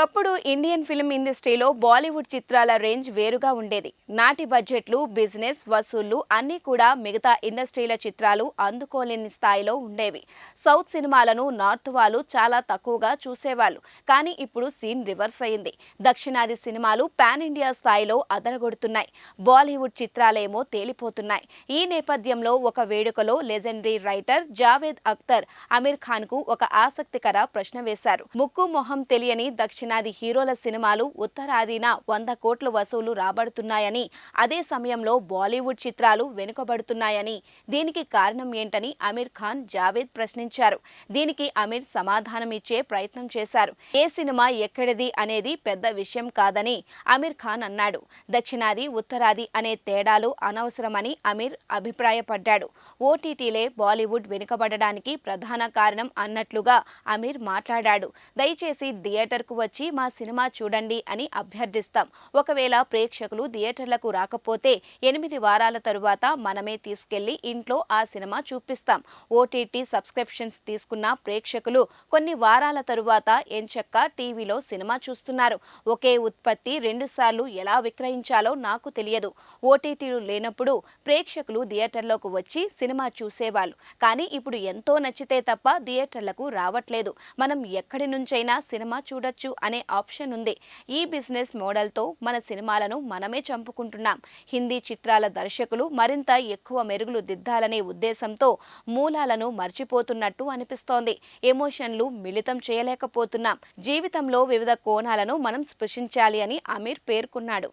ఒకప్పుడు Indian film ఇండస్ట్రీలో బాలీవుడ్ చిత్రాల రేంజ్ వేరుగా ఉండేది. నాటి బడ్జెట్లు బిజినెస్ వసూళ్ళు అన్నీ కూడా మిగతా ఇండస్ట్రీల చిత్రాలు అందుకోలేని స్థాయిలో ఉండేవి. సౌత్ సినిమాలను నార్త్ వాళ్ళు చాలా తక్కువగా చూసేవాళ్ళు. కానీ ఇప్పుడు సీన్ రివర్స్ అయింది. దక్షిణాది సినిమాలు పాన్ ఇండియా స్థాయిలో అదరగొడుతున్నాయి. బాలీవుడ్ చిత్రాలేమో తేలిపోతున్నాయి. ఈ నేపథ్యంలో ఒక వేడుకలో లెజెండరీ రైటర్ జావేద్ అఖ్తర్ అమీర్ ఖాన్కు ఒక ఆసక్తికర ప్రశ్న వేశారు. ముక్కు మొహం తెలియని దక్షిణ దక్షిణాది హీరోల సినిమాలు ఉత్తరాదిన వంద కోట్ల వసూలు రాబడుతున్నాయని అదే సమయంలో బాలీవుడ్ చిత్రాలు వెనుకబడుతున్నాయని. దీనికి కారణం ఏంటని అమీర్ ఖాన్ జావేద్ ప్రశ్నించారు. దీనికి అమీర్ సమాధానమిచ్చే ప్రయత్నం చేశారు. ఏ సినిమా ఎక్కడిది అనేది పెద్ద విషయం కాదని అమీర్ ఖాన్ అన్నాడు. దక్షిణాది ఉత్తరాది అనే తేడాలు అనవసరమని అమీర్ అభిప్రాయపడ్డాడు. ఓటీటీలే బాలీవుడ్ వెనుకబడడానికి ప్రధాన కారణం అన్నట్లుగా అమీర్ మాట్లాడాడు. దయచేసి థియేటర్కు వచ్చి మా సినిమా చూడండి అని అభ్యర్థిస్తాం. ఒకవేళ ప్రేక్షకులు థియేటర్లకు రాకపోతే ఎనిమిది వారాల తరువాత మనమే తీసుకెళ్ళి ఇంట్లో ఆ సినిమా చూపిస్తాం. ఓటీటీ సబ్స్క్రిప్షన్స్ తీసుకున్న ప్రేక్షకులు కొన్ని వారాల తరువాత ఎంచక్క టీవీలో సినిమా చూస్తున్నారు. ఒకే ఉత్పత్తి రెండుసార్లు ఎలా విక్రయించాలో నాకు తెలియదు. ఓటీటీలు లేనప్పుడు ప్రేక్షకులు థియేటర్లోకి వచ్చి సినిమా చూసేవాళ్ళు. కానీ ఇప్పుడు ఎంతో నచ్చితే తప్ప థియేటర్లకు రావట్లేదు. మనం ఎక్కడి నుంచైనా సినిమా చూడొచ్చు అనే ఆప్షన్ ఉంది. ఈ బిజినెస్ మోడల్తో మన సినిమాలను మనమే చంపుకుంటున్నాం. హిందీ చిత్రాల దర్శకులు మరింత ఎక్కువ మెరుగులు దిద్దాలనే ఉద్దేశంతో మూలాలను మర్చిపోతున్నట్టు అనిపిస్తోంది. ఎమోషన్లు మిళితం చేయలేకపోతున్నాం. జీవితంలో వివిధ కోణాలను మనం స్పృశించాలి అని అమీర్ పేర్కొన్నాడు.